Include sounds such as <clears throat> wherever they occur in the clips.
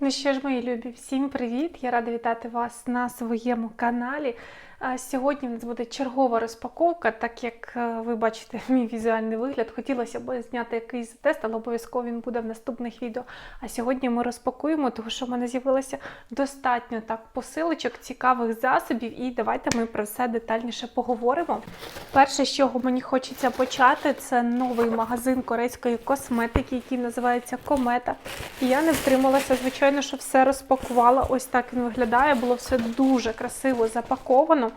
Ну що ж, мої любі, всім привіт! Я рада вітати вас на своєму каналі. Сьогодні в нас буде чергова розпаковка, так як е, ви бачите <laughs> мій візуальний вигляд. Хотілося б зняти якийсь тест, але обов'язково він буде в наступних відео. А сьогодні ми розпакуємо, тому що в мене з'явилося достатньо так посилочок, цікавих засобів, і давайте ми про все детальніше поговоримо. Перше, з чого мені хочеться почати, це новий магазин корейської косметики, який називається Комета. І я не втрималася, звичайно, що все розпакувала. Ось так він виглядає. Було все дуже красиво запаковано. А,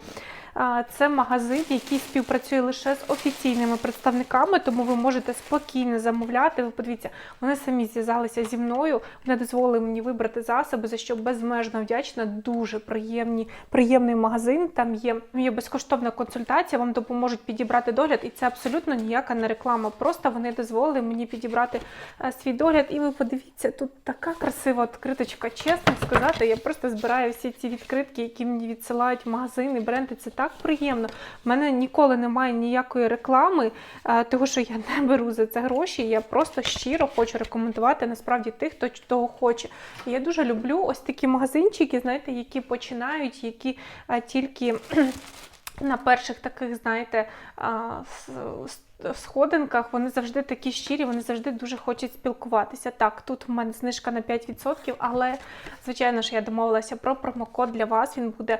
Це магазин, який співпрацює лише з офіційними представниками, тому ви можете спокійно замовляти. Ви подивіться, вони самі зв'язалися зі мною. Вони дозволили мені вибрати засоби, за що безмежно вдячна. Дуже приємні, приємний магазин. Там є, є безкоштовна консультація, вам допоможуть підібрати догляд, і це абсолютно ніяка не реклама. Просто вони дозволили мені підібрати е, свій догляд. І ви подивіться, тут така красива відкриточка. Чесно сказати, я просто збираю всі ці відкритки, які мені відсилають магазини, бренди. Це так приємно. У мене ніколи немає ніякої реклами, е, того що я не беру за це гроші. Я просто щиро хочу рекомендувати насправді тих, хто того хоче. Я дуже люблю ось такі магазинчики, знаєте, які починають, які е, тільки. <clears throat> На перших таких, знаєте, сходинках вони завжди такі щирі, вони завжди дуже хочуть спілкуватися. Так, тут в мене знижка на 5%, але звичайно ж я домовилася про промокод для вас. Він буде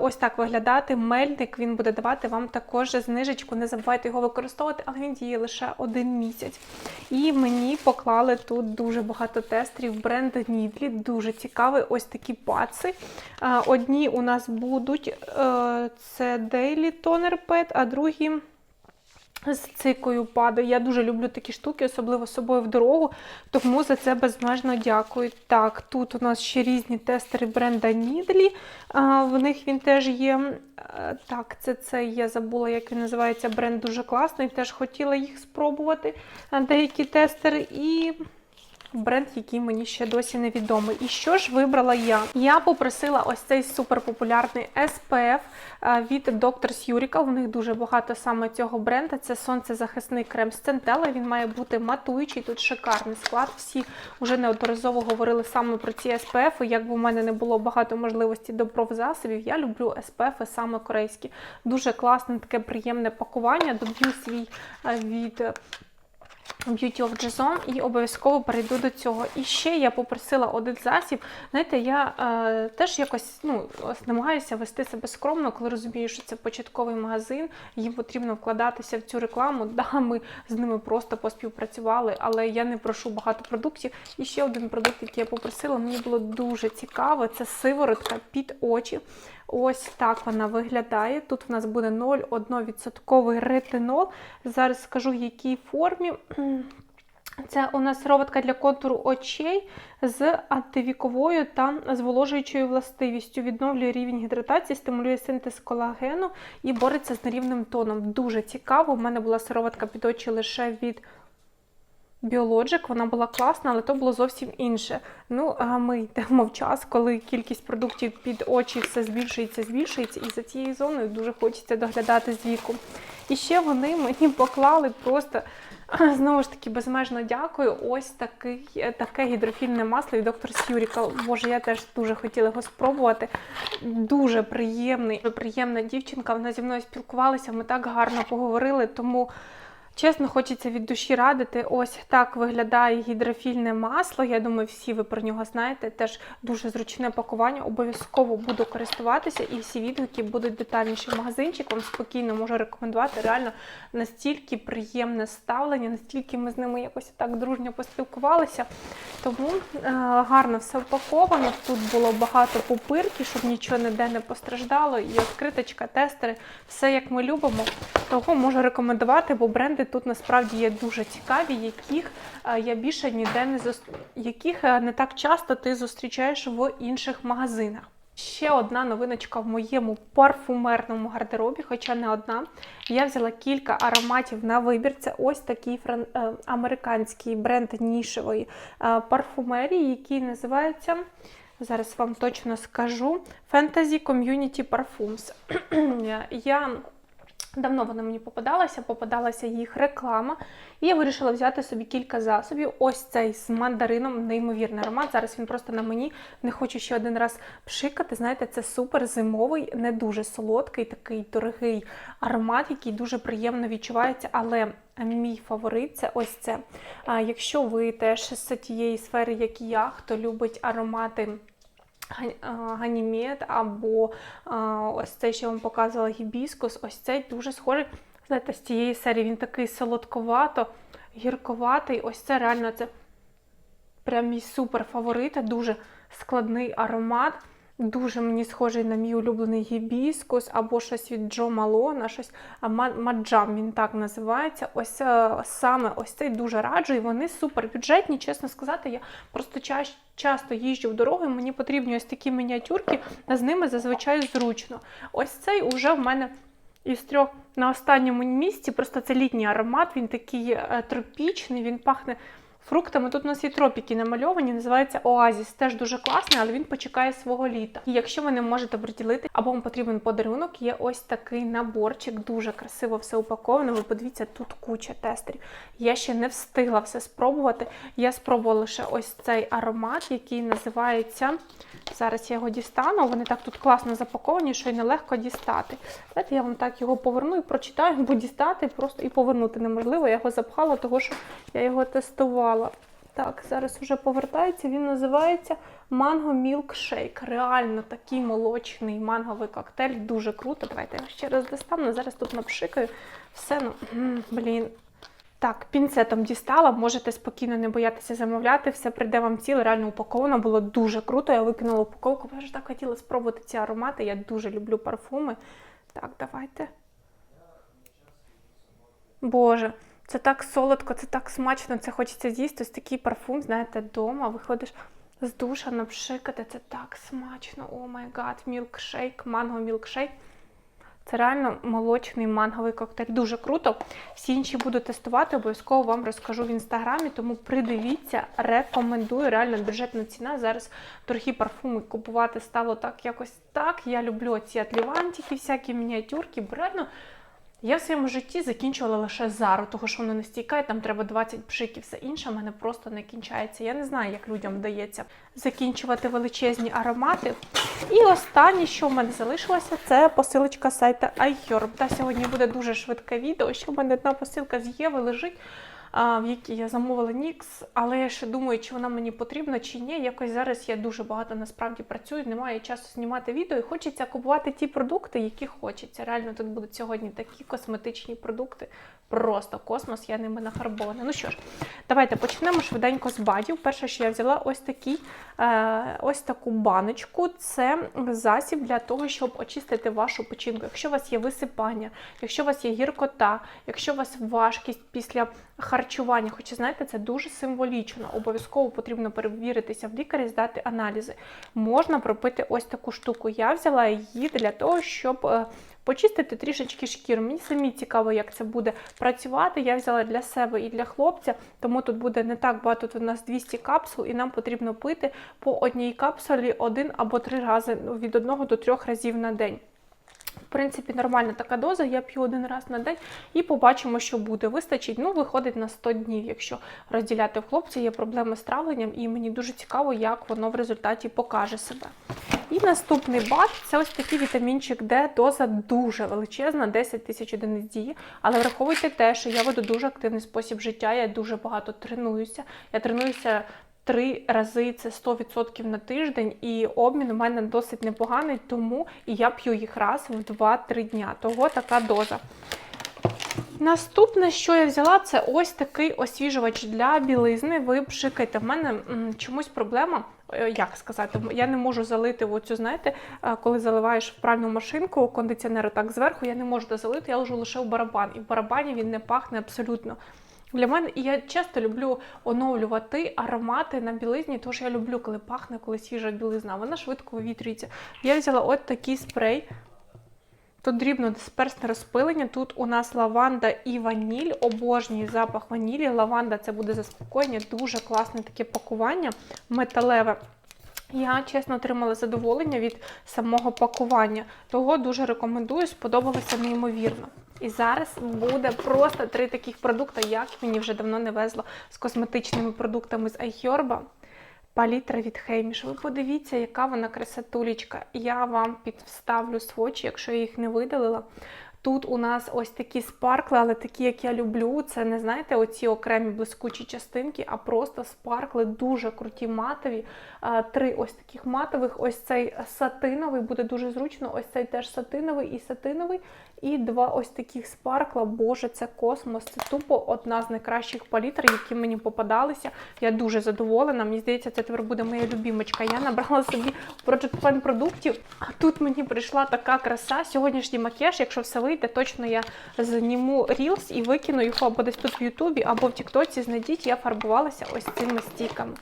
ось так виглядати. Мельник він буде давати вам також знижечку. Не забувайте його використовувати, але він діє лише один місяць. І мені поклали тут дуже багато тестерів. Бренд Нідлі, дуже цікавий. Ось такі паци. Одні у нас будуть е, це Daily Toner Pad, а другі. З цикою падає. Я дуже люблю такі штуки, особливо з собою в дорогу, тому за це безмежно дякую. Так, тут у нас ще різні тестери бренда Нідлі. В них він теж є. Е, Так, це це я забула, як він називається. Бренд дуже класний. Теж хотіла їх спробувати. Деякі тестери. І бренд, який мені ще досі невідомий. І що ж вибрала я? Я попросила ось цей суперпопулярний SPF е, від Doctor's Urical. У них дуже багато саме цього бренда. Це сонцезахисний крем з центела. Він має бути матуючий. Тут шикарний склад. Всі вже неодноразово говорили саме про ці SPF. Якби у мене не було багато можливостей до профзасобів, я люблю SPF саме корейські. Дуже класне, таке приємне пакування. Доб'ю свій е, від. Beauty of Jason і обов'язково перейду до цього. І ще я попросила один засіб. Знаєте, я е, теж якось ну, намагаюся вести себе скромно, коли розумію, що це початковий магазин, їм потрібно вкладатися в цю рекламу. <laughs> Да, ми з ними просто поспівпрацювали, але я не прошу багато продуктів. І ще один продукт, який я попросила, мені було дуже цікаво. Це сиворотка під очі. Ось так вона виглядає. Тут в нас буде 0,1% ретинол. Зараз скажу, в якій формі. <clears throat> Це у нас сироватка для контуру очей з антивіковою та зволожуючою властивістю. Відновлює рівень гідратації, стимулює синтез колагену і бореться з нерівним тоном. Дуже цікаво. У мене була сироватка під очі лише від Biologic, вона була класна, але то було зовсім інше. Ну, а ми йдемо в час, коли кількість продуктів під очі все збільшується, збільшується, і за цією зоною дуже хочеться доглядати з віку. І ще вони мені поклали просто. <clears throat> Знову ж таки, безмежно дякую. Ось такий, таке гідрофільне масло від доктор Сюріка. Боже, я теж дуже хотіла його спробувати. Дуже приємний, приємна дівчинка. Вона зі мною спілкувалася, ми так гарно поговорили, тому. Чесно, хочеться від душі радити. Ось так виглядає гідрофільне масло. Я думаю, всі ви про нього знаєте. Теж дуже зручне пакування. Обов'язково буду користуватися, і всі відгуки будуть детальніші. Магазинчик вам спокійно можу рекомендувати. Реально настільки приємне ставлення, настільки ми з ними якось так дружньо поспілкувалися. Тому е, гарно все упаковано. Тут було багато пупирки, щоб нічого ніде не постраждало. І відкриточка, тестери, все як ми любимо. Того можу рекомендувати, бо бренди тут насправді є дуже цікаві, яких е, я більше ніде не зус... яких е, не так часто ти зустрічаєш в інших магазинах. Ще одна новиночка в моєму парфумерному гардеробі, хоча не одна. Я взяла кілька ароматів на вибір. Це ось такий фран... е, американський бренд нішевої парфумерії, який називається. Зараз вам точно скажу Fantasy Community Parfums. <clears throat> Я Давно вони мені попадалися, попадалася їх реклама. І я вирішила взяти собі кілька засобів. Ось цей з мандарином, неймовірний аромат. Зараз він просто на мені. Не хочу ще один раз пшикати. Знаєте, це супер зимовий, не дуже солодкий, такий дорогий аромат, який дуже приємно відчувається. Але мій фаворит це ось це. Якщо ви теж з тієї сфери, як і я, хто любить аромати. Га- а, Ганімед або ось цей, що я вам показувала, гібіскус, ось цей дуже схожий. Знаєте, з цієї серії він такий солодковато, гірковатий. Ось це реально це прям мій супер фаворит, дуже складний аромат. Дуже мені схожий на мій улюблений гібіскус або щось від Джо Малона, щось маджам, він так називається. Ось е, саме ось цей дуже раджу, і вони супер бюджетні, чесно сказати. Я просто ча- часто їжджу в дорогу, і мені потрібні ось такі мініатюрки, а з ними зазвичай зручно. Ось цей уже в мене із трьох на останньому місці. Просто це літній аромат, він такий е, тропічний, він пахне фруктами. Тут у нас є тропіки намальовані, називається Оазіс. Теж дуже класний, але він почекає свого літа. І якщо ви не можете приділити, або вам потрібен подарунок, є ось такий наборчик, дуже красиво все упаковано. Ви подивіться, тут куча тестерів. Я ще не встигла все спробувати. Я спробувала лише ось цей аромат, який називається. Зараз я його дістану. Вони так тут класно запаковані, що й нелегко дістати. Давайте я вам так його поверну і прочитаю, бо дістати просто і повернути неможливо. Я його запхала, тому що я його тестувала. Так, зараз вже повертається. Він називається Mango Milkshake. Реально такий молочний манговий коктейль. Дуже круто. Давайте я ще раз достану. Зараз тут напшикаю. Все, ну, блін. Так, пінцетом дістала, можете спокійно не боятися замовляти, все прийде вам ціле, реально упаковано, було дуже круто. Я викинула упаковку, бо я ж так хотіла спробувати ці аромати. Я дуже люблю парфуми. Так, давайте. Боже, це так солодко, це так смачно, це хочеться з'їсти. Ось такий парфум, знаєте, вдома виходиш з душа напшикати. Це так смачно. О май гад, мілкшейк, манго мілкшейк. Це реально молочний манговий коктейль. Дуже круто. Всі інші буду тестувати, обов'язково вам розкажу в інстаграмі, тому придивіться, рекомендую. Реально бюджетна ціна. Зараз дорогі парфуми купувати стало так якось так. Я люблю ці атлівантики, всякі мініатюрки, бо реально. Я в своєму житті закінчувала лише зару, тому що воно не стійкає, там треба 20 пшиків, все інше в мене просто не кінчається. Я не знаю, як людям вдається закінчувати величезні аромати. І останнє, що в мене залишилося, це посилочка сайта iHerb. Та сьогодні буде дуже швидке відео. Ще в мене одна посилка з Єви лежить. В якій я замовила Нікс, але я ще думаю, чи вона мені потрібна, чи ні. Якось зараз я дуже багато насправді працюю, немає часу знімати відео, і хочеться купувати ті продукти, які хочеться. Реально тут будуть сьогодні такі косметичні продукти. Просто космос, я ними нахарбована. Ну що ж, давайте почнемо швиденько з бадів. Перше, що я взяла, ось такий, е, ось таку баночку. Це засіб для того, щоб очистити вашу печінку. Якщо у вас є висипання, якщо у вас є гіркота, якщо у вас важкість після харчування, хоча знаєте, це дуже символічно. Обов'язково потрібно перевіритися в лікарі, здати аналізи. Можна пропити ось таку штуку. Я взяла її для того, щоб. е, Почистити трішечки шкіру. Мені самі цікаво, як це буде працювати. Я взяла для себе і для хлопця, тому тут буде не так багато. Тут у нас 200 капсул, і нам потрібно пити по одній капсулі один або три рази від одного до трьох разів на день. Принципі, нормальна така доза, я п'ю один раз на день і побачимо, що буде. Вистачить, ну, виходить на 100 днів, якщо розділяти в хлопця, є проблеми з травленням, і мені дуже цікаво, як воно в результаті покаже себе. І наступний бат це ось такий вітамінчик Д. Доза дуже величезна, 10 тисяч одиниць дії. Але враховуйте те, що я веду дуже активний спосіб життя, я дуже багато тренуюся. Я тренуюся три рази це 100% на тиждень, і обмін у мене досить непоганий, тому я п'ю їх раз в 2-3 дня. Того така доза. Наступне, що я взяла, це ось такий освіжувач для білизни. Ви пшикайте. В мене чомусь проблема, е, як сказати, я не можу залити оцю, знаєте, е, коли заливаєш в пральну машинку кондиціонер так зверху, я не можу туди залити, я ложу лише в барабан. І в барабані він не пахне абсолютно. Для мене, я часто люблю оновлювати аромати на білизні, тому що я люблю, коли пахне, коли свіжа білизна. Вона швидко вивітрюється. Я взяла от такий спрей. Тут дрібно дисперсне розпилення. Тут у нас лаванда і ваніль, обожній запах ванілі. Лаванда це буде заспокоєння, дуже класне таке пакування, металеве. Я чесно отримала задоволення від самого пакування. Того дуже рекомендую, сподобалося неймовірно. І зараз буде просто три таких продукти, як мені вже давно не везло з косметичними продуктами з iHerb. Палітра від Хейміш. Ви подивіться, яка вона красотулечка. Я вам підставлю свочі, якщо я їх не видалила. Тут у нас ось такі спаркли, але такі, як я люблю. Це не знаєте, оці окремі блискучі частинки, а просто спаркли дуже круті матові. Три ось таких матових. Ось цей сатиновий буде дуже зручно. Ось цей теж сатиновий і сатиновий. І два ось таких спаркла. Боже, це космос. Це тупо одна з найкращих палітр, які мені попадалися. Я дуже задоволена. Мені здається, це тепер буде моя любімочка. Я набрала собі Project Pen продуктів. А тут мені прийшла така краса. Сьогоднішній макіяж, якщо все вийде, точно я зніму рілс і викину його або десь тут в Ютубі, або в Тіктоці. Знайдіть, я фарбувалася ось цими стіками.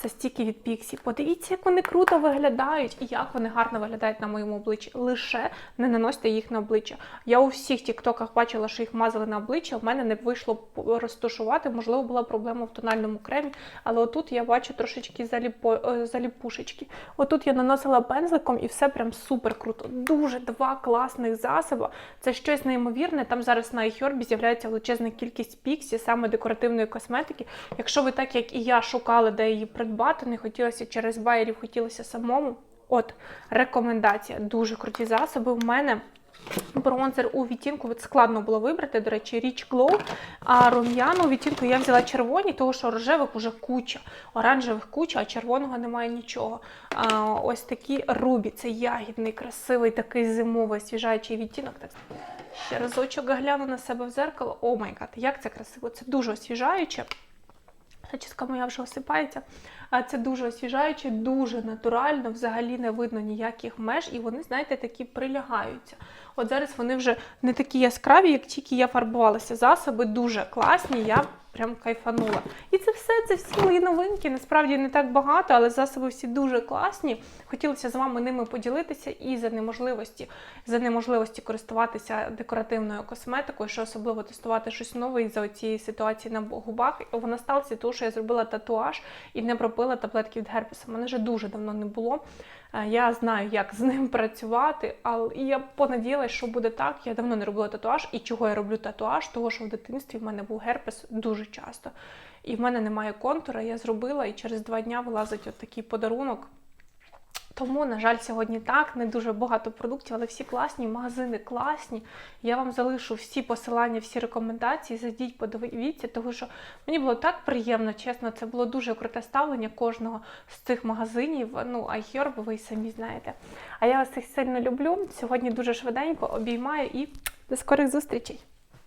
Це стіки від Pixie. Подивіться, як вони круто виглядають і як вони гарно виглядають на моєму обличчі. Лише не наносьте їх на обличчя. Я у всіх тіктоках бачила, що їх мазали на обличчя. В мене не вийшло розташувати. Можливо, була проблема в тональному кремі, але отут я бачу трошечки заліпо, е, заліпушечки. Отут я наносила пензликом і все прям супер круто. Дуже два класних засоби. Це щось неймовірне. Там зараз на iHerb з'являється величезна кількість піксі, саме декоративної косметики. Якщо ви так як і я шукали, де її придбати, не хотілося через байерів, хотілося самому. От рекомендація. Дуже круті засоби. В мене бронзер у відтінку складно було вибрати, до речі, Rich Glow. А рум'яну відтінку я взяла червоні, тому що рожевих уже куча, оранжевих куча, а червоного немає нічого. А, ось такі рубі. Це ягідний, красивий, такий зимовий, освіжаючий відтінок. Так, ще разочок гляну на себе в зеркало. О май гад, як це красиво! Це дуже освіжаюче. Зачіска моя вже осипається. Це дуже освіжаюче, дуже натурально, взагалі не видно ніяких меж, і вони, знаєте, такі прилягаються. От зараз вони вже не такі яскраві, як тільки я фарбувалася. Засоби дуже класні, я прям кайфанула. І це все, це всі мої новинки. Насправді не так багато, але засоби всі дуже класні. Хотілося з вами ними поділитися і за неможливості, за неможливості користуватися декоративною косметикою, що особливо тестувати щось нове із-за цієї ситуації на губах. Вона сталася тому, що я зробила татуаж і не пропила таблетки від герпеса. Мене вже дуже давно не було. Е, Я знаю, як з ним працювати, але я понадіялась, що буде так. Я давно не робила татуаж. І чого я роблю татуаж? Того, що в дитинстві в мене був герпес дуже часто. І в мене немає контура. Я зробила, і через два дня вилазить от такий подарунок. Тому, на жаль, сьогодні так, не дуже багато продуктів, але всі класні, магазини класні. Я вам залишу всі посилання, всі рекомендації. Зайдіть, подивіться, тому що мені було так приємно, чесно, це було дуже круте ставлення кожного з цих магазинів. Ну, iHerb, ви самі знаєте. А я вас всіх сильно люблю. Сьогодні дуже швиденько обіймаю і до скорих зустрічей!